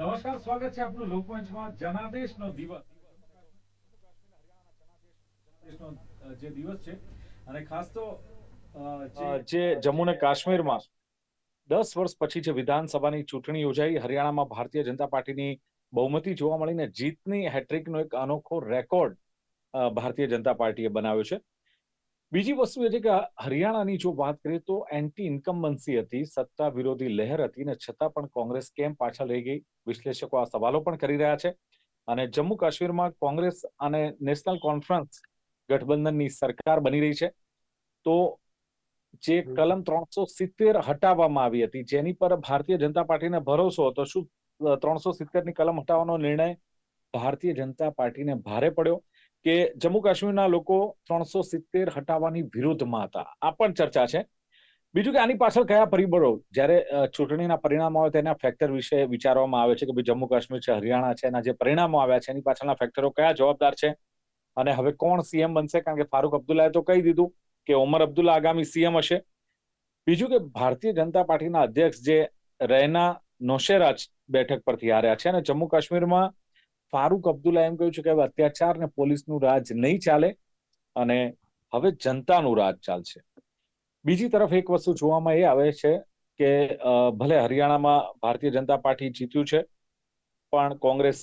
નમસ્કાર, સ્વાગત છે આપનું લોકમંચમાં જનાદેશનો દિવસ. જે દિવસ છે. અને ખાસ તો જે જમ્મુ અને કાશ્મીરમાં દસ વર્ષ પછી જે વિધાનસભાની ચૂંટણી યોજાઈ, હરિયાણામાં ભારતીય જનતા પાર્ટીની બહુમતી જોવા મળીને જીતની હેટ્રિકનો એક અનોખો રેકોર્ડ ભારતીય જનતા પાર્ટીએ બનાવ્યો છે. બીજી વસ્તુ એ છે કે હરિયાણાની જો વાત કરીએ તો એન્ટી ઇન્કમ્બન્સી હતી સત્તા વિરોધી લહેર હતી ને છતાં પણ કોંગ્રેસ કેમ પાછળ રહી ગઈ? વિશ્લેષકો આ સવાલો પણ કરી રહ્યા છે. અને જમ્મુ કાશ્મીરમાં કોંગ્રેસ અને નેશનલ કોન્ફરન્સ ગઠબંધનની સરકાર બની રહી છે. તો જે કલમ ત્રણસો સિત્તેર હટાવવામાં આવી હતી જેની પર ભારતીય જનતા પાર્ટીને ભરોસો હતો. શું ત્રણસો સિત્તેરની કલમ હટાવવાનો નિર્ણય ભારતીય જનતા પાર્ટીને ભારે પડ્યો? કે જમ્મુ કાશ્મીરના લોકો ત્રણસો સિત્તેર હટાવવાની વિરુદ્ધમાં હતા. આ પણ ચર્ચા છે. બીજું કે આની પાછળ કયા પરિબળો? જ્યારે ચૂંટણીના પરિણામો આવે તેના ફેક્ટર વિશે વિચારવામાં આવે છે કે ભાઈ જમ્મુ કાશ્મીર છે, હરિયાણા છે, એના જે પરિણામો આવ્યા છે, એની પાછળના ફેક્ટરો કયા જવાબદાર છે? અને હવે કોણ સીએમ બનશે? કારણ કે ફારૂક અબ્દુલ્લાએ તો કહી દીધું કે ઓમર અબ્દુલ્લા આગામી સીએમ હશે. બીજું કે ભારતીય જનતા પાર્ટીના અધ્યક્ષ જે રૈના નોશેરાજ બેઠક પરથી હાર્યા છે અને જમ્મુ કાશ્મીરમાં ફારૂક અબ્દુલ્લા એમ કહ્યું છે કે હવે અત્યાચાર ને પોલીસનું રાજ નહીં ચાલે અને હવે જનતાનું રાજ ચાલશે. બીજી તરફ એક વસ્તુ જોવામાં એ આવે છે કે ભલે હરિયાણામાં ભારતીય જનતા પાર્ટી જીત્યું છે, પણ કોંગ્રેસ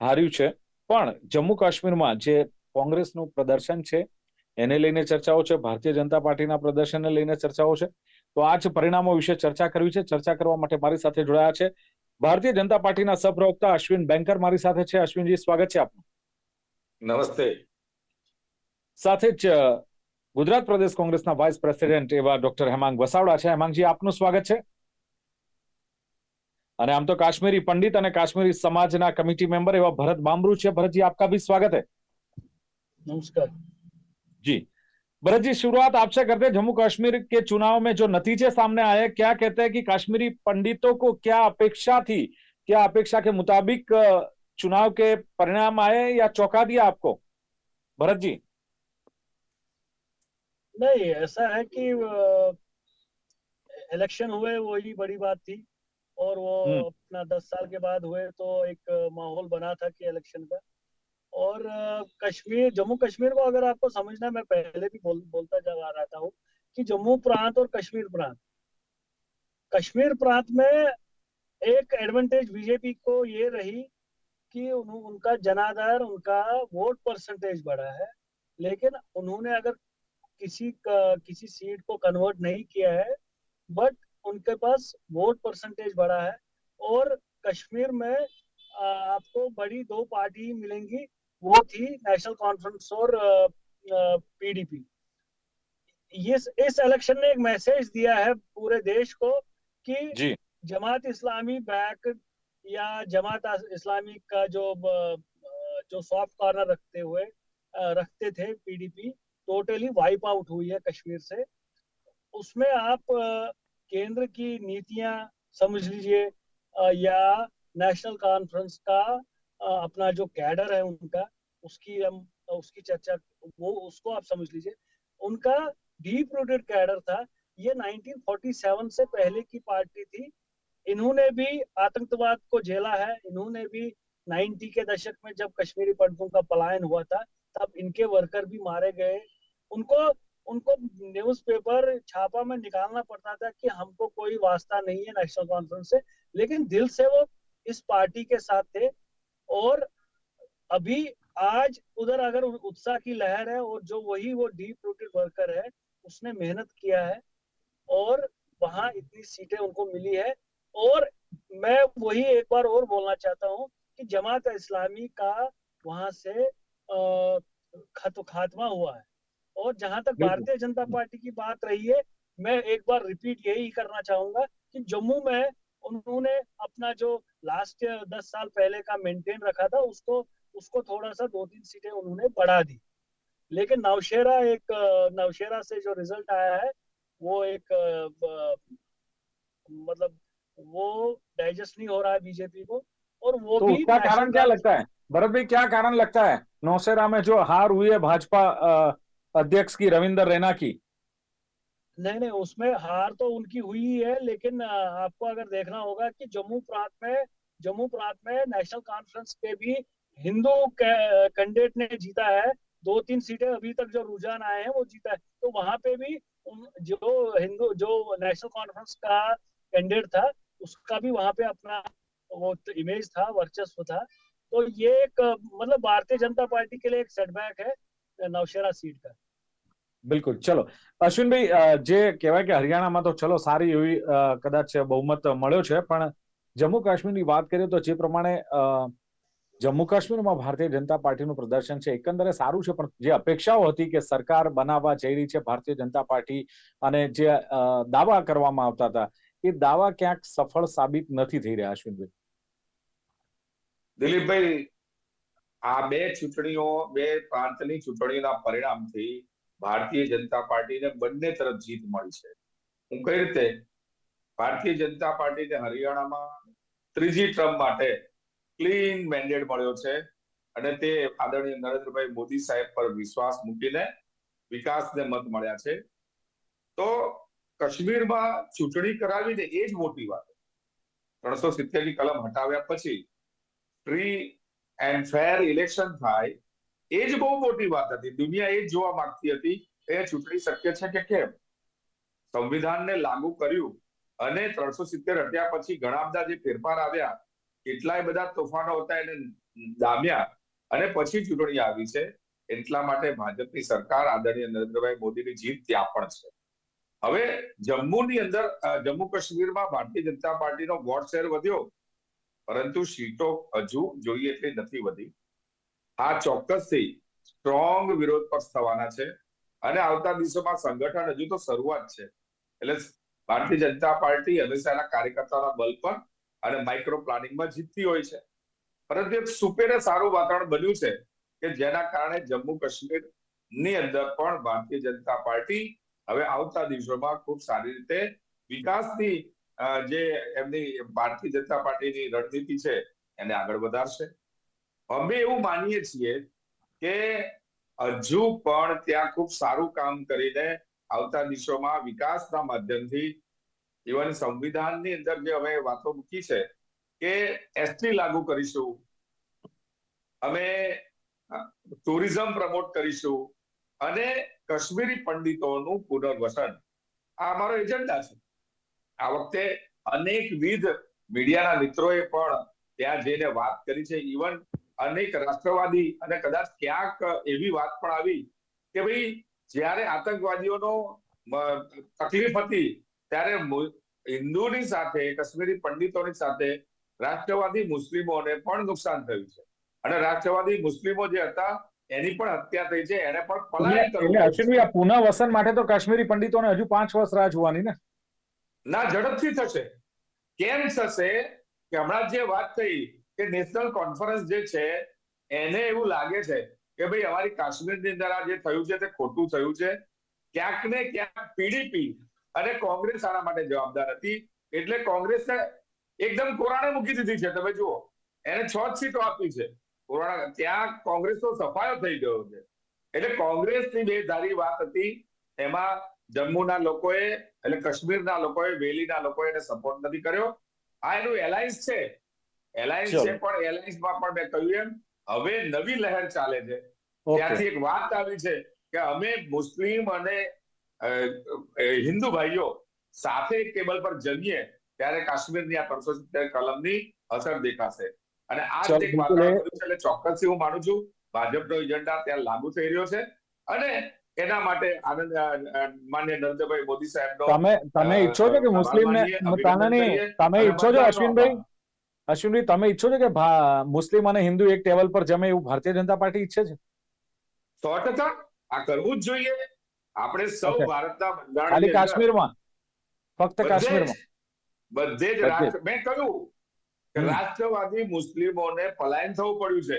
હાર્યું છે. પણ જમ્મુ કાશ્મીરમાં જે કોંગ્રેસનું પ્રદર્શન છે, એને લઈને ચર્ચાઓ છે, ભારતીય જનતા પાર્ટીના પ્રદર્શનને લઈને ચર્ચાઓ છે. તો આ જ પરિણામો વિશે ચર્ચા કરવી છે. ચર્ચા કરવા માટે મારી સાથે જોડાયા છે. ભારતીય જનતા પાર્ટીના સહપ્રવક્તા અશ્વિન બેંકર મારી સાથે છે. અશ્વિનજી સ્વાગત છે આપનું. નમસ્તે. સાથે જ ગુજરાત પ્રદેશ કોંગ્રેસના વાઇસ પ્રેસિડેન્ટ એવા ડોક્ટર હેમાંગ વસાવડા છે. હેમાંગજી આપનું સ્વાગત છે. અને આમ તો કાશ્મીરી પંડિત અને કાશ્મીરી સમાજના કમિટી મેમ્બર એવા ભરત બામરૂ છે. ભરતજી આપકા ભી સ્વાગત હે? નમસ્કાર. જી. भरत जी शुरुआत आपसे करते हैं। जम्मू कश्मीर के चुनाव में जो नतीजे सामने आए क्या कहते हैं कि कश्मीरी पंडितों को क्या अपेक्षा थी? क्या अपेक्षा के मुताबिक चुनाव के परिणाम आए या चौंका दिया आपको? भरत जी। नहीं ऐसा है कि इलेक्शन हुए वही बड़ी बात थी। और वो हम्म। अपना दस साल के बाद हुए तो एक माहौल बना था कि इलेक्शन का। और कश्मीर जम्मू कश्मीर को अगर आपको समझना मैं पहले भी बोल, बोलता जा रहता हूँ कि जम्मू प्रांत और कश्मीर प्रांत। कश्मीर प्रांत में एक एडवांटेज बीजेपी को ये रही कि उन्हों- उनका जनाधार उनका वोट परसेंटेज बढ़ा है लेकिन उन्होंने अगर किसी का, किसी सीट को कन्वर्ट नहीं किया है बट उनके पास वोट परसेंटेज बढ़ा है और कश्मीर में आपको बड़ी दो पार्टी मिलेंगी वो थी नेशनल कॉन्फ्रेंस और पीडीपी ये इस इलेक्शन ने एक मैसेज दिया है पूरे देश को कि जी। जमात इस्लामी बैक या जमात इस्लामी का जो जो सॉफ्ट कॉर्नर रखते हुए रखते थे पीडीपी टोटली वाइप आउट हुई है कश्मीर से। उसमें आप केंद्र की नीतियाँ समझ लीजिए या नेशनल कॉन्फ्रेंस का अपना जो कैडर है उनका, उसकी हम, उसकी चर्चा, वो, उसको आप समझ लीजिए। उनका डीप रूटेड कैडर था। ये 1947 से पहले की पार्टी थी। इन्होंने भी आतंकवाद को झेला है। इन्होंने भी 90 के दशक में जब कश्मीरी पंडितों का पलायन हुआ था, तब इनके वर्कर भी मारे गए। उनको उनको न्यूज़पेपर छापा में निकालना पड़ता था कि हमको कोई वास्ता नहीं है नेशनल कॉन्फ्रेंस से, लेकिन दिल से वो इस पार्टी के साथ थे। और अभी आज उधर अगर उत्साह की लहर है और जो वही वो डीप रूटेड वर्कर है उसने मेहनत किया है और वहाँ इतनी सीटें उनको मिली है। और मैं वही एक बार और बोलना चाहता हूँ कि जमात इस्लामी का वहाँ से खत खात्मा हुआ है। और जहाँ तक भारतीय जनता पार्टी की बात रही है मैं एक बार रिपीट यही करना चाहूँगा कि जम्मू में उन्होंने अपना जो लास्ट दस साल पहले का मेंटेन रखा था उसको उसको थोड़ा सा दो तीन सीटें उन्होंने बढ़ा दी। लेकिन नौशेरा एक नौशेरा से जो रिज़ल्ट आया है वो एक मतलब वो डाइजेस्ट नहीं हो रहा है बीजेपी को और वो तो भी उसका कारण क्या लगता है? भरत भाई क्या कारण लगता है? नौशेरा में जो हार हुई है भाजपा अध्यक्ष की रविंदर रैना की। नहीं नहीं उसमें हार तो उनकी हुई ही है लेकिन आपको अगर देखना होगा कि जम्मू प्रांत में जम्मू प्रांत में नेशनल कॉन्फ्रेंस के भी हिंदू कैंडिडेट ने जीता है दो तीन सीटें अभी तक जो रुझान आए हैं वो जीता है तो वहां पे भी उन- जो हिंदू जो नेशनल कॉन्फ्रेंस का कैंडिडेट था उसका भी वहां पे अपना वो इमेज था वर्चस्व था तो ये एक अ, मतलब भारतीय जनता पार्टी के लिए एक सेटबैक है अ, नौशेरा सीट का બિલકુલ ચલો અશ્વિનભાઈ અ, જે કહેવાય કે હરિયાણામાં તો ચલો સારી એવી અ, કદાચ બહુમત મળ્યો છે પણ જમ્મુ કાશ્મીરની વાત કરીએ તો જે પ્રમાણે જમ્મુ કાશ્મીરમાં ભારતીય જનતા પાર્ટીનું પ્રદર્શન છે, એકંદરે સારું છે, પણ જે અપેક્ષાઓ હતી કે સરકાર બનાવવા જઈ રહી છે ભારતીય જનતા પાર્ટી અને જે દાવા કરવામાં આવતા હતા, એ દાવા ક્યાંક સફળ સાબિત નથી થઈ રહ્યા, અશ્વિનભાઈ? દિલીપભાઈ, આ બે ચૂંટણીઓ, બે પ્રાંતની ચૂંટણીના પરિણામથી ભારતીય જનતા પાર્ટીને બંને તરફ જીત મળી છે. હું કઈ રીતે ભારતીય જનતા પાર્ટીને હરિયાણામાં ત્રીજી ટર્મ માટે ક્લીન મેન્ડેટ મળ્યો છે અને તે આદરણીય નરેન્દ્રભાઈ મોદી સાહેબ પર વિશ્વાસ મૂકીને વિકાસને મત મળ્યા છે. તો કાશ્મીરમાં ચૂંટણી કરાવીને એ જ મોટી વાત. ત્રણસો સિત્તેરની કલમ હટાવ્યા પછી ફ્રી એન્ડ ફેર ઇલેક્શન થાય એ જ બહુ મોટી વાત હતી. દુનિયા એ જ જોવા માંગતી હતી એ ચૂંટણી શક્ય છે કે કેમ? સંવિધાનને લાગુ કર્યું અને ત્રણસો સિત્તેર હટ્યા પછી ઘણા બધા જે ફેરફાર આવ્યા, કેટલાય બધા તોફાનો હતા એને દામ્યા અને પછી ચૂંટણી આવી છે. એટલા માટે ભાજપની સરકાર આદરણીય નરેન્દ્રભાઈ મોદીની જીત ત્યાં પણ છે. હવે જમ્મુની અંદર જમ્મુ કાશ્મીરમાં ભારતીય જનતા પાર્ટીનો વોટ શેર વધ્યો, પરંતુ સીટો હજુ જોઈએ એટલી નથી વધી. આ ચોક્કસથી સ્ટ્રોંગ વિરોધ પક્ષ થવાના છે. અને આવતા દિવસોમાં સંગઠન હજુ તો શરૂઆત છે. એટલે ભારતીય જનતા પાર્ટી હંમેશા કાર્યકર્તાના બલ પર અને માઇક્રો પ્લાનિંગમાં જીતતી હોય છે. પરંતુ એક સુપેરે સારું વાતાવરણ બન્યું છે કે જેના કારણે જમ્મુ કાશ્મીરની અંદર પણ ભારતીય જનતા પાર્ટી હવે આવતા દિવસોમાં ખૂબ સારી રીતે વિકાસની જે એમની ભારતીય જનતા પાર્ટીની રણનીતિ છે એને આગળ વધારશે. અમે એવું માનીએ છીએ કે હજુ પણ ત્યાં ખૂબ સારું કામ કરીને આવતા દિવસોમાં વિકાસના માધ્યમથી ઇવન સંવિધાનની અંદર જે અમે વાતો મૂકી છે કે એસટી લાગુ કરીશું. અમે ટુરિઝમ પ્રમોટ કરીશું અને કાશ્મીરી પંડિતોનું પુનર્વસન. આ અમારો એજન્ડા છે. આ વખતે અનેકવિધ મીડિયાના મિત્રોએ પણ ત્યાં જઈને વાત કરી છે. ઇવન અનેક રાષ્ટ્રવાદી અને કદાચ ક્યાંક એવી વાત પણ આવી કે ભાઈ જ્યારે આતંકવાદીઓનો તકલીફ હતી ત્યારે હિન્દુની સાથે કશ્મીરી પંડિતોની સાથે રાષ્ટ્રવાદી મુસ્લિમોને પણ નુકસાન થયું છે. અને રાષ્ટ્રવાદી મુસ્લિમો જે હતા એની પણ હત્યા થઈ છે એને પણ પલાયન કરવું અશ્વિનભાઈ આ પુનઃવસન માટે તો કાશ્મીરી પંડિતોને હજુ પાંચ વર્ષ રાહ જોવાની ને? ના ઝડપથી થશે. કેમ થશે કે હમણાં જે વાત થઈ કે નેશનલ કોન્ફરન્સ જે છે એને એવું લાગે છે કે ભાઈ અમારી કાશ્મીરની અંદર આ જે થયું છે તે ખોટું થયું છે. ક્યાંક ને ક્યાંક પીડીપી અને કોંગ્રેસ આના માટે જવાબદાર હતી. એટલે કોંગ્રેસને એકદમ કોરાણે મૂકી દીધી છે. તમે જુઓ એને છ જ સીટો આપી છે. કોરોના ત્યાં કોંગ્રેસનો સફાયો થઈ ગયો છે. એટલે કોંગ્રેસની બે ધારી વાત હતી. એમાં જમ્મુના લોકોએ એટલે કાશ્મીરના લોકોએ વેલીના લોકોએ એને સપોર્ટ નથી કર્યો. આ એનું એલાયન્સ છે. એલાયન્સ છે પણ એલાયન્સમાં પણ મેં કહ્યું એમ હવે નવી લહેર ચાલે છે. ત્યાંથી એક વાત આવી છે કે અમે મુસ્લિમ અને હિન્દુ ભાઈઓ સાથે ટેબલ પર જમીએ ત્યારે કાશ્મીરની આ ત્રણસો સિત્તેર કલમની અસર દેખાશે. અને આ જ એક વાતાવરણ એટલે ચોક્કસથી હું માનું છું ભાજપનો એજન્ડા ત્યાં લાગુ થઈ રહ્યો છે. અને એના માટે આનંદ માન્ય નરેન્દ્રભાઈ મોદી સાહેબનો તમે તમે ઈચ્છો છો કે મુસ્લિમને તમે ઈચ્છો છો અશ્વિનભાઈ. અશ્વિનભાઈ તમે ઈચ્છો છો કે મુસ્લિમ અને હિન્દુ એક ટેબલ પર જમે એવું ભારતીય જનતા પાર્ટી ઈચ્છે છે? સો ટકા. આ કરવું જ જોઈએ. આપણે સૌ ભારતના બંધારણ ખાલી કાશ્મીરમાં. ફક્ત કાશ્મીરમાં. બધે જ રાષ્ટ્ર મેં કહ્યું કે રાષ્ટ્રવાદી મુસ્લિમોને પલાયન થવું પડ્યું છે.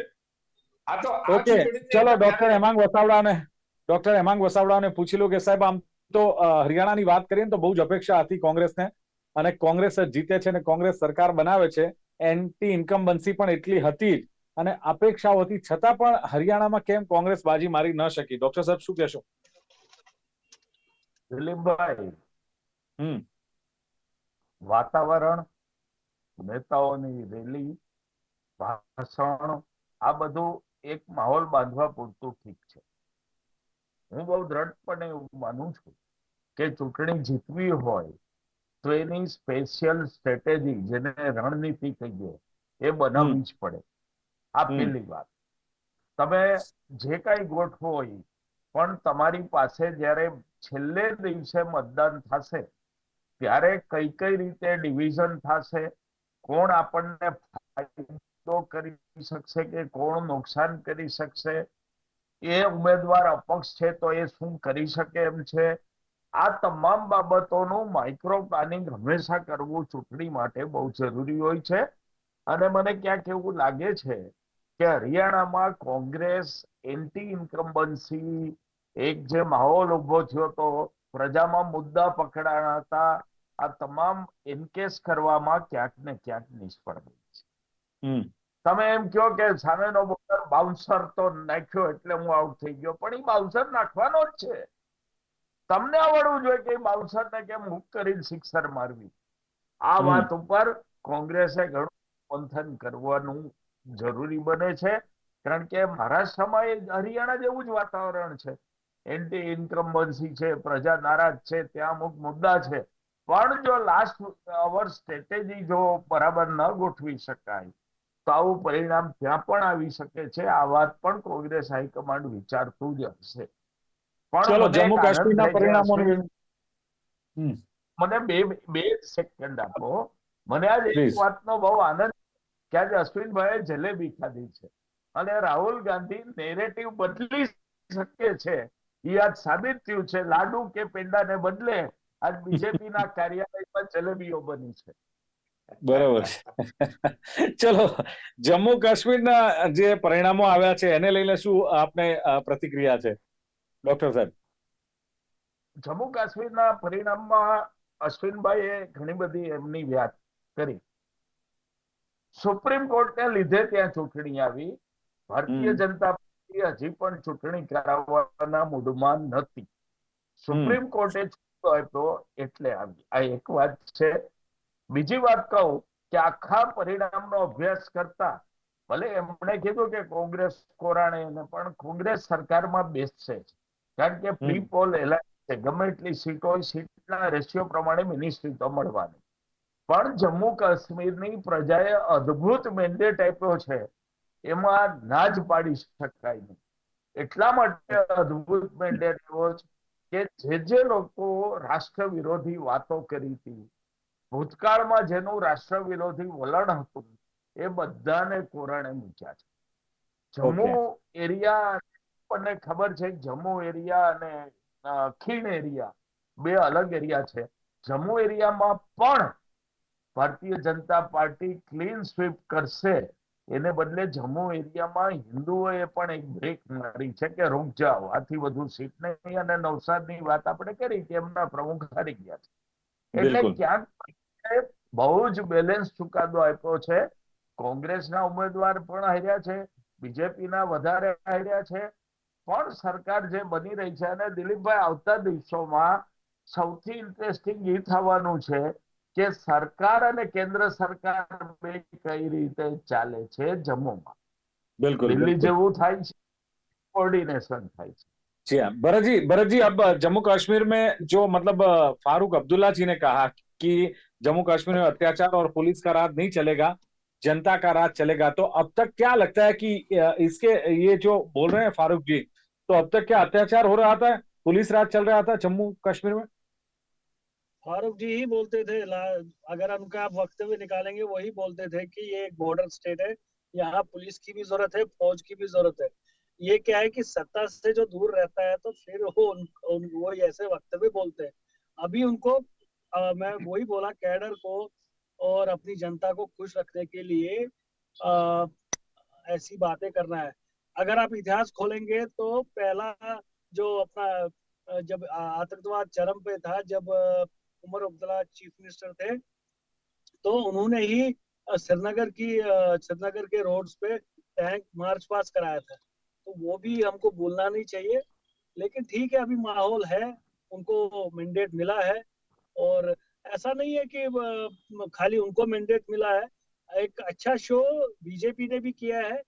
આ તો ઓકે. ચલો ડોક્ટર હેમાંગ વસાવડાને ડોક્ટર હેમાંગ વસાવડાને પૂછી લો કે સાહેબ આમ તો હરિયાણાની વાત કરીએ ને તો બહુ જ અપેક્ષા હતી કોંગ્રેસને. અને કોંગ્રેસ જ જીતે છે અને કોંગ્રેસ સરકાર બનાવે છે. એન્ટી ઇન્કમ્બન્સી પણ એટલી હતી જ. અને અપેક્ષાઓ હતી છતાં પણ હરિયાણામાં કેમ કોંગ્રેસ બાજી મારી ન શકી? ડોક્ટર સાહેબ શું કહેશો? દિલીપભાઈ હમ. વાતાવરણ નેતાઓની રેલી ભાષણ આ બધું એક માહોલ બાંધવા પૂરતું ઠીક છે. હું બહુ દ્રઢપણે એવું માનું છું કે ચૂંટણી જીતવી હોય તો સ્પેશિયલ સ્ટ્રેટેજી જેને રણનીતિ કહીએ એ બનાવવી જ પડે. આ પહેલી વાત. તમે જે કાંઈ ગોઠવો હોય પણ તમારી પાસે જ્યારે છેલ્લે દિવસે મતદાન થશે ત્યારે કઈ કઈ રીતે ડિવિઝન થશે કોણ આપણને ફાયદો કરી શકશે કે કોણ નુકસાન કરી શકશે એ ઉમેદવાર અપક્ષ છે તો એ શું કરી શકે એમ છે આ તમામ બાબતોનું માઇક્રો પ્લાનિંગ હંમેશા કરવું ચૂંટણી માટે બહુ જરૂરી હોય છે. અને મને ક્યાંક એવું લાગે છે કે હરિયાણામાં કોંગ્રેસ એન્ટી ઇન્કમ્બન્સી એક જે માહોલ ઊભો થયો તો પ્રજામાં મુદ્દા પકડાણા હતા આ તમામ એન્કેસ કરવામાં ક્યાંક ને ક્યાંક નિષ્ફળ ગઈ છે. હમ. તમે એમ કહો કે સામેનો બોલર બાઉન્સર તો નાખ્યો એટલે હું આઉટ થઈ ગયો પણ એ બાઉન્સર નાખવાનો જ છે. તમને આવડવું જોઈએ કે બાઉન્સર કેમ હુક કરીને સિક્સર મારવી? આ વાત ઉપર કોંગ્રેસે ઘણું મંથન કરવાનું જરૂરી બને છે કારણ કે મહારાષ્ટ્રમાં એ હરિયાણા જેવું જ વાતાવરણ છે. એન્ટી ઇન્કમ્બન્સી છે પ્રજા નારાજ છે ત્યાં અમુક મુદ્દા છે. પણ જો લાસ્ટ અવર સ્ટ્રેટેજી જો બરાબર ન ગોઠવી શકાય તો આવું પરિણામ ત્યાં પણ આવી શકે છે. આ વાત પણ કોંગ્રેસ હાઈકમાન્ડ વિચારતું જ હશે. ચલો જમ્મુ કાશ્મીરના છે. મને બે બે સેકન્ડ આપો. મને આજ એક વાતનો બહુ આનંદ કે આજે અશ્વિનભાઈએ જલેબી ખાધી છે. અને રાહુલ ગાંધી નેરેટિવ બદલી શકે છે. એ આજ સાબિત થયું છે લાડુ કે પેંડાને બદલે આજ બીજેપીના કાર્યાલયમાં જલેબીઓ બની છે. બરોબર છે. ચલો જમ્મુ કાશ્મીરના જે પરિણામો આવ્યા છે એને લઈને શું આપને પ્રતિક્રિયા છે? ડોક્ટર સાહેબ. જમ્મુ કાશ્મીરના પરિણામમાં અશ્વિનભાઈએ ઘણી બધી એમની વ્યાજ કરી. સુપ્રીમ કોર્ટને લીધે ત્યાં ચૂંટણી આવી. ભારતીય જનતા પાર્ટી હજી પણ ચૂંટણી કરાવવાના મૂડમાં નથી. સુપ્રીમ કોર્ટે આપ્યો એટલે આવી. આ એક વાત છે. બીજી વાત કહું કે આખા પરિણામનો અભ્યાસ કરતા ભલે એમણે કીધું કે કોંગ્રેસ કોરાણે પણ કોંગ્રેસ સરકારમાં બેસશે. કારણ કે પ્રી પોલ એલાયન્સ છે ગમે એટલી સીટ હોય સીટના રેશિયો પ્રમાણે મિનિસ્ટ્રી તો મળવાની. પણ જમ્મુ કાશ્મીરની પ્રજાએ અદ્ભુત મેન્ડેટ આપ્યો છે. એમાં ના જ પાડી શકાય નહીં. એટલા માટે અદ્ભુત મેન્ડેટ એવો છે કે જે જે લોકો રાષ્ટ્ર વિરોધી વાતો કરી હતી ભૂતકાળમાં જેનું રાષ્ટ્ર વિરોધી વલણ હતું એ બધાને કોરણે મૂક્યા છે. જમ્મુ એરિયા આપણને ખબર છે જમ્મુ એરિયા અને ખીણ એરિયા બે અલગ એરિયા છે. જમ્મુ એરિયામાં પણ Bharatiya Janata party clean sweep કરશે. એને બદલે જમ્મુ એરિયામાં હિન્દુઓએ પણ એક બ્રેક મારી છે કે રૂક જાઓ. આથી વધુ સીટ નહીં અને નવસાદની વાત આપણે કરી કે એમના પ્રમુખ હારી ગયા છે. એટલે ક્યાંક બહુ જ બેલેન્સ ચુકાદો આપ્યો છે. કોંગ્રેસના ઉમેદવાર પણ હાર્યા છે. બીજેપીના વધારે હાર્યા છે. પણ સરકાર જે બની રહી છે અને દિલીપભાઈ આવતા દિવસોમાં સૌથી ઇન્ટરેસ્ટિંગ એ થવાનું છે કે સરકાર અને કેન્દ્ર સરકાર બે કઈ રીતે ચાલે છે જમ્મુમાં बिल्कुल દિલ્હી बिल्कुल। જેવું થાય છે કોર્ડિનેશન થાય છે जी हाँ भरत जी भरत जी अब जम्मू कश्मीर में जो मतलब अ, फारूक अब्दुल्ला जी ने कहा कि जम्मू कश्मीर में अत्याचार और पुलिस का राज नहीं चलेगा जनता का राज चलेगा तो अब तक क्या लगता है कि अ, इसके ये जो बोल रहे हैं फारूक जी तो अब तक क्या अत्याचार हो रहा था? पुलिस राज चल रहा था जम्मू कश्मीर में? फारूक जी ही बोलते थे अगर उनका आप वक्तव्य निकालेंगे वही बोलते थे कि ये एक बॉर्डर स्टेट है यहाँ पुलिस की भी ज़रूरत है फौज की भी ज़रूरत है। ये क्या है कि सत्ता से जो दूर रहता है तो फिर वो उन, उन, वो ऐसे वक्तव्य बोलते हैं। अभी उनको अ, मैं वही बोला कैडर को और अपनी जनता को खुश रखने के लिए अ, ऐसी बातें करना है। अगर आप इतिहास खोलेंगे तो पहला जो अपना जब आतंकवाद चरम पे था, जब उमर अब्दुल्ला चीफ मिनिस्टर थे तो उन्होंने ही श्रीनगर की श्रीनगर के रोड्स पे टैंक मार्च पास कराया था। तो वो भी हमको भूलना नहीं चाहिए, लेकिन ठीक है, अभी माहौल है, उनको मैंडेट मिला है, और ऐसा नहीं है कि खाली उनको मैंडेट मिला है। एक अच्छा शो बीजेपी ने भी किया है,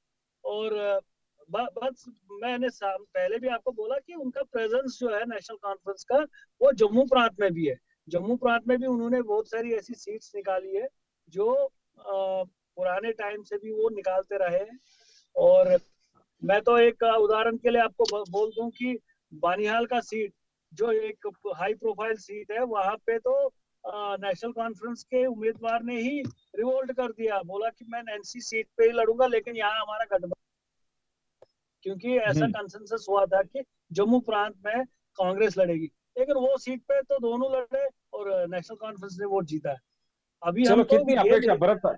और बस मैंने पहले भी आपको बोला कि उनका प्रेजेंस जो है नेशनल कॉन्फ्रेंस का वो जम्मू प्रांत में भी है। जम्मू प्रांत में भी उन्होंने बहुत सारी ऐसी सीट्स निकाली है जो अ, पुराने टाइम से भी वो निकालते रहे और मैं तो एक उदाहरण के लिए आपको बोल दूँ कि बानिहाल का सीट जो एक हाई प्रोफ़ाइल सीट है वहाँ पे तो नेशनल कॉन्फ्रेंस के उम्मीदवार ने ही रिवोल्ट कर दिया। बोला कि मैं एनसी सीट पे ही लड़ूँगा लेकिन यहाँ हमारा गठबंधन क्योंकि ऐसा हम्म। कंसेंसस हुआ था कि जम्मू प्रांत में कांग्रेस लड़ेगी लेकिन वो सीट पे तो दोनों लड़े और नेशनल कॉन्फ्रेंस ने वोट जीता है अभी चलो तो कितनी अपेक्षा भरत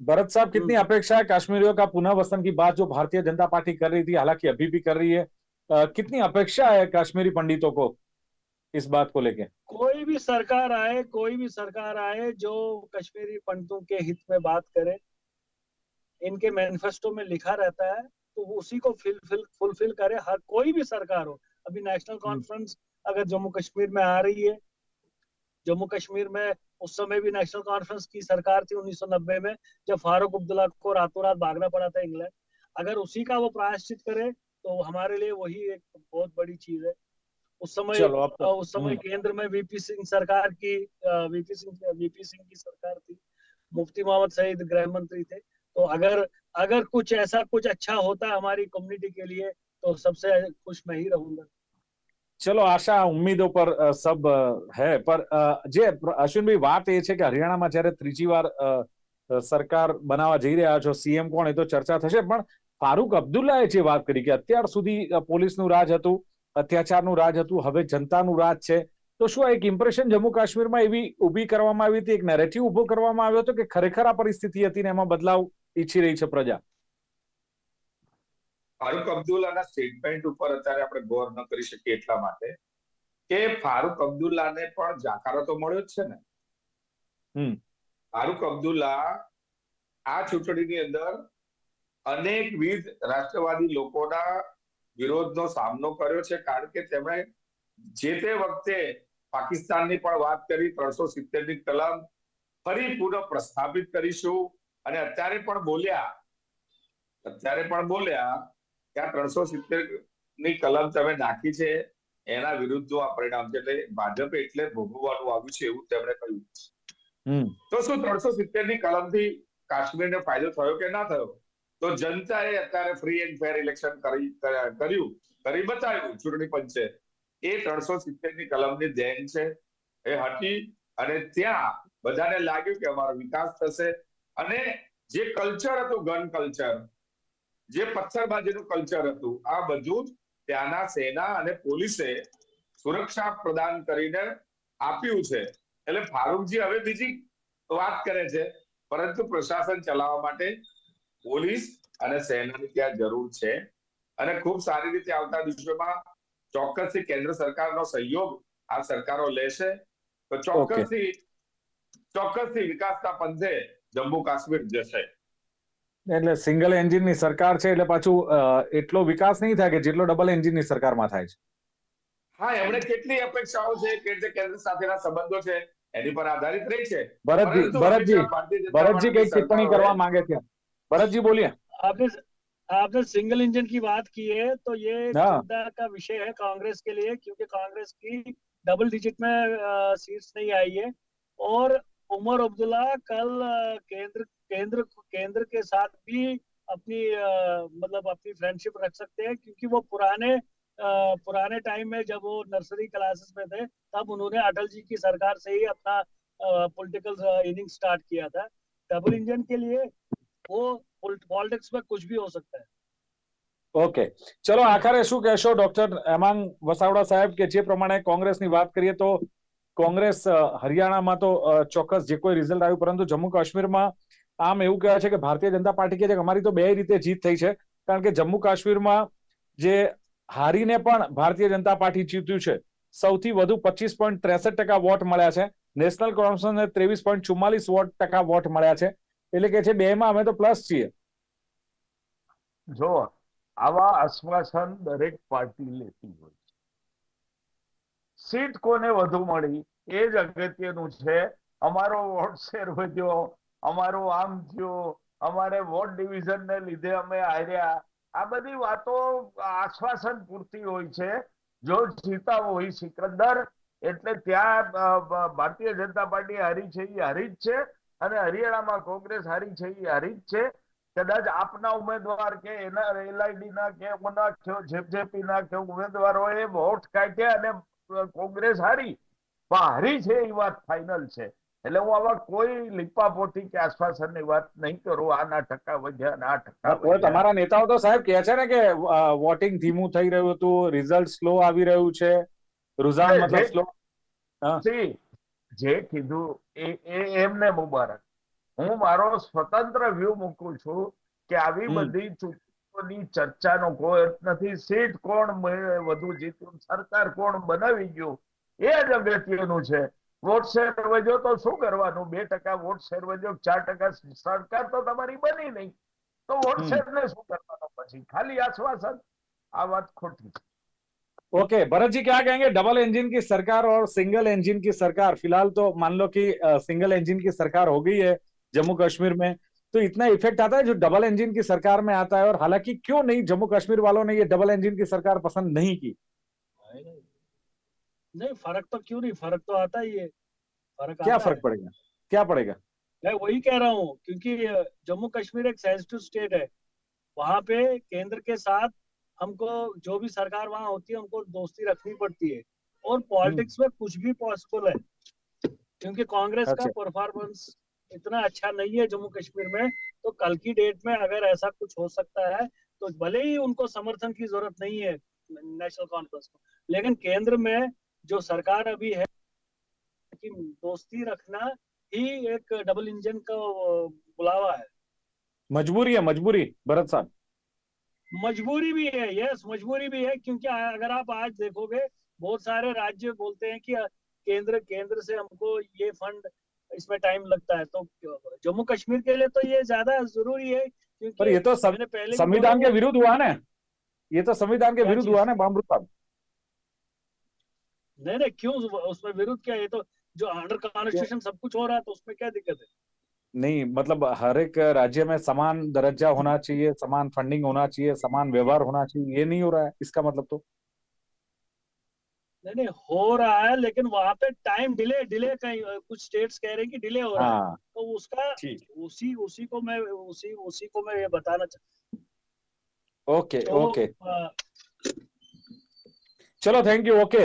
भरत साहब कितनी हम्म। अपेक्षा है कश्मीरियों का पुनः वसन की बात जो भारतीय जनता पार्टी कर रही थी हालाँकि अभी भी कर रही है अ, कितनी अपेक्षा है कश्मीरी पंडितों को इस बात को लेके कोई भी सरकार आए कोई भी सरकार आए जो कश्मीरी पंडितों के हित में बात करे इनके मैनिफेस्टो में लिखा रहता है तो उसी को फिल फिल फुलफिल करे हर कोई भी सरकार हो। अभी नेशनल कॉन्फ्रेंस अगर जम्मू कश्मीर में आ रही है जम्मू कश्मीर में उस समय भी नेशनल कॉन्फ्रेंस की सरकार थी 1990 में जब फारूक अब्दुल्ला को रातों रात भागना पड़ा था इंग्लैंड। अगर उसी का वो प्रायश्चित करे तो हमारे लिए वही एक बहुत बड़ी चीज़ है। उस समय तो उस समय हम्म। केंद्र में वीपी सिंह सरकार की वीपी सिंह वीपी सिंह की सरकार थी। मुफ्ती मोहम्मद सईद गृह मंत्री थे। तो अगर अगर कुछ ऐसा कुछ अच्छा होता हमारी कम्युनिटी के लिए तो सबसे खुश मैं ही रहूंगा ચલો આશા ઉમ્મીદો પર અ, સબ અ, હે પર અ, જે પ્ર- અશ્વિનભાઈ વાત એ છે કે હરિયાણામાં જ્યારે ત્રીજી વાર અ, અ, સરકાર બનાવવા જઈ રહ્યા છો સીએમ કોણ એ તો ચર્ચા થશે પણ ફારૂક અબ્દુલ્લાએ જે વાત કરી કે અત્યાર સુધી અ, પોલીસનું રાજ હતું અત્યાચારનું રાજ હતું હવે જનતાનું રાજ છે તો શું આ એક ઇમ્પ્રેશન જમ્મુ કાશ્મીરમાં એવી ઊભી કરવામાં આવી હતી એક નેરેટિવ ઊભો કરવામાં આવ્યો હતો કે ખરેખર આ પરિસ્થિતિ હતી ને એમાં બદલાવ ઈચ્છી રહી છે પ્રજા. ફારુક અબ્દુલ્લાના સ્ટેટમેન્ટ ઉપર અત્યારે આપણે ગોર ન કરી શકીએ એટલા માટે કે ફારુક અબ્દુલ્લાને પણ જાકારો તો મળ્યો જ છે ને. હમ. ફારુક અબ્દુલ્લા આ ચૂંટણીની અંદર અનેકવિધ રાષ્ટ્રવાદી લોકોના વિરોધનો સામનો કર્યો છે કારણ કે તેમણે જે તે વખતે પાકિસ્તાનની પણ વાત કરી ત્રણસો સિત્તેરની કલમ ફરી પુનઃ પ્રસ્થાપિત કરીશું. અને અત્યારે પણ બોલ્યા અત્યારે પણ બોલ્યા કે આ ત્રણસો સિત્તેરની કલમ તમે નાખી છે એના વિરુદ્ધનું આ પરિણામ છે એટલે ભાજપ એટલે ભોગવવાનું આવ્યું છે એવું તેમણે કહ્યું. તો શું ત્રણસો સિત્તેરની કલમથી કાશ્મીરને ફાયદો થયો કે ના થયો? તો જનતાએ અત્યારે ફ્રી એન્ડ ફેર ઇલેક્શન કરી કર્યું કરી બતાવ્યું ચૂંટણી પંચે. એ ત્રણસો સિત્તેરની કલમની દેન છે એ હતી અને ત્યાં બધાને લાગ્યું કે અમારો વિકાસ થશે અને જે કલ્ચર હતું ગન કલ્ચર જે પથ્થરબાજીનું કલ્ચર હતું આ બધું જ ત્યાંના સેના અને પોલીસે સુરક્ષા પ્રદાન કરીને આપ્યું છે. એટલે ફારૂકજી હવે બીજી વાત કરે છે પરંતુ પ્રશાસન ચલાવવા માટે પોલીસ અને સેનાની ત્યાં જરૂર છે. અને ખૂબ સારી રીતે આવતા દિવસોમાં ચોક્કસથી કેન્દ્ર સરકારનો સહયોગ આ સરકારો લેશે. તો ચોક્કસથી ચોક્કસથી વિકાસના પંથે જમ્મુ કાશ્મીર જશે એટલે સિંગલ એન્જિનની સરકાર છે એટલે પાછું અ, એટલો વિકાસ નહીં થાય કે જેટલો ડબલ એન્જિનની સરકારમાં થાય છે હા એમણે કેટલી અપેક્ષાઓ છે કે જે કેન્દ્ર સાથેના સંબંધો છે એની પર આધારિત રહી છે ભરતજી પરંતુ ભરતજી હંમેશા ભારતીય જનતા ભરતજી કઈ પાર્ટીની ટિપ્પણી સરકારોએ- કરવા માંગે છે ભરતજી बोलिए आपने आपने सिंगल इंजन की बात की है तो ये हाँ। चिंता का विषय है कांग्रेस के लिए क्योंकि कांग्रेस की डबल डिजिट में सीट्स नहीं आई है और उमर अब्दुल्ला कल अ, केंद्र केंद्र केंद्र के साथ भी अपनी अ, मतलब अपनी फ्रेंडशिप रख सकते हैं क्योंकि वो पुराने अ, पुराने टाइम में जब वो नर्सरी क्लासेस में थे तब उन्होंने अटल जी की सरकार से ही अपना पॉलिटिकल इनिंग स्टार्ट किया था डबल इंजन के लिए वो पॉलिटिक्स में कुछ भी हो सकता है ઓકે ચલો આખરે શું કહેશો ડોક્ટર હેમાંગ વસાવડા સાહેબ કે જે પ્રમાણે કોંગ્રેસની વાત કરીએ તો કોંગ્રેસ હરિયાણામાં તો ચોક્કસ જે કોઈ રિઝલ્ટ આવ્યું, પરંતુ જમ્મુ કાશ્મીરમાં આમ એવું કહેવાય છે કે ભારતીય જનતા પાર્ટી કહે છે કે અમારી તો બે રીતે જીત થઈ છે. કારણ કે જમ્મુ કાશ્મીરમાં જે હારીને પણ ભારતીય જનતા પાર્ટી જીત્યું છે, સૌથી વધુ પચીસ પોઈન્ટ ત્રેસઠ ટકા વોટ મળ્યા છે. નેશનલ કોન્ફરન્સને ત્રેવીસ પોઈન્ટ ચુમ્માલીસ વોટ ટકા વોટ મળ્યા છે. એટલે કે છે બેમાં અમે તો પ્લસ છીએ. જો આવા આશ્વાસન દરેક પાર્ટી લેતી હોય સીટ કોને વધુ મળી? એ જ અગત્યનું છે. અમારો વોટ શેર વધ્યો, અમારો આમ થયો, અમારે વોટ ડિવિઝન ને લીધે અમે હાર્યા. આ બધી વાતો આશ્વાસન પૂરતી હોય છે. જો જીતા હોય સિકંદર, એટલે ત્યાં ભારતીય જનતા પાર્ટી હારી છે એ હારી જ છે અને હરિયાણામાં કોંગ્રેસ હારી છે એ હારી જ છે. કદાચ આપના ઉમેદવાર કે એના એલઆઈડી ના કે ઓના, કે જેપજેપી ના કે ઉમેદવારોએ વોટ કાઢ્યા અને કોંગ્રેસ હારી. પણ હારી છે એ વાત ફાઇનલ છે. એટલે હું આવા કોઈ લીપાપોટી કે આશ્વાસનની વાત નહીં કરું. આના ટકા વધ્યા ના ટકા તમારા નેતાઓ તો સાહેબ કહે છે ને કે વોટિંગ ધીમું થઈ રહ્યું હતું રિઝલ્ટ સ્લો આવી રહ્યું છે. રુઝાન મતલબ જે- સ્લો જે કીધું એ એ એમને મુબારક. હું મારો સ્વતંત્ર વ્યૂ મૂકું છું કે આવી. બધી ચૂંટણીઓની ચર્ચાનો કોઈ અર્થ નથી સીટ કોણ મે- વધુ જીત્યું સરકાર કોણ બનાવી ગયું એ જ અગત્યનું છે વોટ શેર વધ્યો તો શું કરવાનું બે ટકા વોટ શેર વધ્યો ચાર ટકા સરકાર તો તમારી બની નહીં તો વોટ હમ. શેર ને શું કરવાનું પછી ખાલી આશ્વાસન આ વાત ખોટી છે ओके भरत जी क्या कहेंगे डबल इंजन की सरकार और सिंगल इंजन की सरकार फिलहाल तो मान लो कि अ, सिंगल इंजन की सरकार हो गई है जम्मू कश्मीर में तो इतना इफ़ेक्ट आता है जो डबल इंजन की सरकार में आता है और हालाँकि क्यों नहीं जम्मू कश्मीर वालों ने ये डबल इंजन की सरकार पसंद नहीं की? नहीं फ़र्क तो क्यों नहीं? फ़र्क तो आता ही है। फ़र्क क्या फ़र्क पड़ेगा? क्या पड़ेगा? मैं वही कह रहा हूँ क्योंकि जम्मू कश्मीर एक सेंसिटिव स्टेट है। वहाँ पे केंद्र के साथ हमको जो भी सरकार वहाँ होती है हमको दोस्ती रखनी पड़ती है। और पॉलिटिक्स में कुछ भी पॉसिबल है। क्योंकि कांग्रेस अच्छा। का। परफॉर्मेंस इतना अच्छा नहीं है जम्मू कश्मीर में तो कल की डेट में अगर ऐसा कुछ हो सकता है तो भले ही उनको समर्थन की ज़रूरत नहीं है नेशनल कॉन्फ्रेंस को लेकिन केंद्र में जो सरकार अभी है कि दोस्ती रखना ही एक डबल इंजन का बुलावा है। मजबूरी है मजबूरी भरत साहब। मजबूरी भी है यस मजबूरी भी है क्योंकि अगर आप आज देखोगे बहुत सारे राज्य बोलते हैं कि केंद्र केंद्र से हमको ये फंड इसमें टाइम लगता है। तो जम्मू कश्मीर के लिए तो ये ज़्यादा ज़रूरी है पर ये तो संविधान के विरुद्ध हुआ ना। ये तो संविधान के विरुद्ध हुआ ना बामरू साहब नहीं नहीं क्यों उसमें विरुद्ध क्या ये तो जो अंडर कॉन्स्टिट्यूशन सब कुछ हो रहा है तो उसमें क्या दिक्कत है? नहीं मतलब हर एक राज्य में समान दर्जा होना चाहिए समान फंडिंग होना चाहिए समान व्यवहार होना चाहिए ये नहीं हो रहा है। इसका मतलब तो नहीं नहीं हो रहा है लेकिन वहां पे टाइम डिले डिले कहीं कुछ स्टेट्स कह रहे हैं कि डिले हो रहा है हाँ तो उसका ठीक उसी उसी को मैं उसी उसी को मैं ये बताना चाहता ओके तो, ओके अ, ચલો થેન્ક યુ ઓકે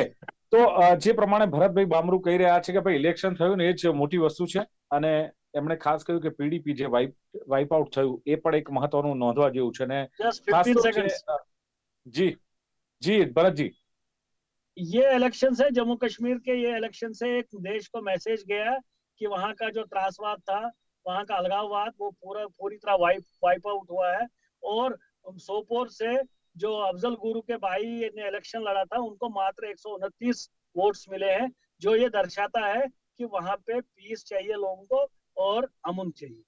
તો અ, જે પ્રમાણે ભરતભાઈ બામરુ કહી રહ્યા છે કે ભાઈ ઇલેક્શન થયું ને એ જ મોટી વસ્તુ છે અને એમણે ખાસ કહ્યું કે પીડીપી જે વાઇપ વાઇપ આઉટ થયું એ પણ એક મહત્વનું નોંધવા જેવું છે ને just ખાસ 15 તો જે, seconds અ, જી જી ભરતજી ये इलेक्शन है जम्मू कश्मीर के ये इलेक्शन से एक देश को मैसेज गया कि वहाँ का जो त्रासवाद था, वहाँ का अलगाववाद, वो पूरा, पूरी तरह वाइप वाइप आउट हुआ है। और सोपोर से जो अफजल गुरु के भाई ने इलेक्शन लड़ा था, उनको मात्र एक सौ उनतीस वोट्स मिले हैं, जो ये दर्शाता है कि वहाँ पे पीस चाहिए लोगों को और अमन चाहिए।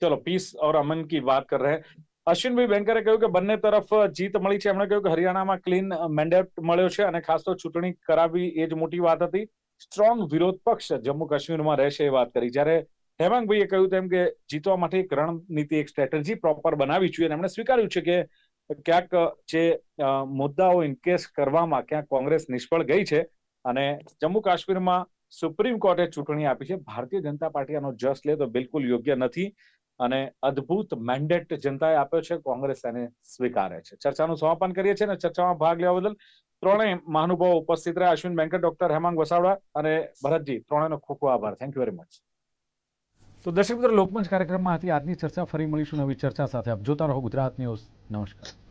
चलो पीस और अमन की बात कर रहे हैं। અશ્વિનભાઈ બેંકરે કહ્યું કે બંને તરફ જીત મળી છે. એમણે કહ્યું કે હરિયાણામાં ક્લીન મેન્ડેટ મળ્યો છે અને ખાસ તો ચૂંટણી કરાવી એ જ મોટી વાત હતી. સ્ટ્રોંગ વિરોધ પક્ષ જમ્મુ કાશ્મીરમાં રહેશે એ વાત કરી. જ્યારે હેમાંગભાઈએ કહ્યું તેમ કે જીતવા માટે એક રણનીતિ, એક સ્ટ્રેટેજી પ્રોપર બનાવી જોઈએ અને એમણે સ્વીકાર્યું છે કે ક્યાંક જે મુદ્દાઓ ઇનકેસ કરવામાં ક્યાંક કોંગ્રેસ નિષ્ફળ ગઈ છે અને જમ્મુ કાશ્મીરમાં સુપ્રીમ કોર્ટે ચૂંટણી આપી છે. ભારતીય જનતા પાર્ટી આનો જસ લે તો બિલકુલ યોગ્ય નથી. અને અદ્ભુત મેન્ડેટ જનતાએ આપ્યો છે, કોંગ્રેસ એને સ્વીકારે છે. ચર્ચાનું સમાપન કરીએ છીએ અને ચર્ચામાં ભાગ લેવા બદલ ત્રણેય મહાનુભાવો ઉપસ્થિત રહ્યા. અશ્વિન બેંકર ડોક્ટર હેમાંગ વસાવડા અને ભરતજી, ત્રણેયનો ખૂબ ખૂબ આભાર. થેન્ક યુ વેરી મચ તો દર્શક મિત્રો, લોકમંચ કાર્યક્રમમાં હતી આજની ચર્ચા. ફરી મળીશું નવી ચર્ચા સાથે. આપ જોતા રહો ગુજરાત ન્યૂઝ. નમસ્કાર.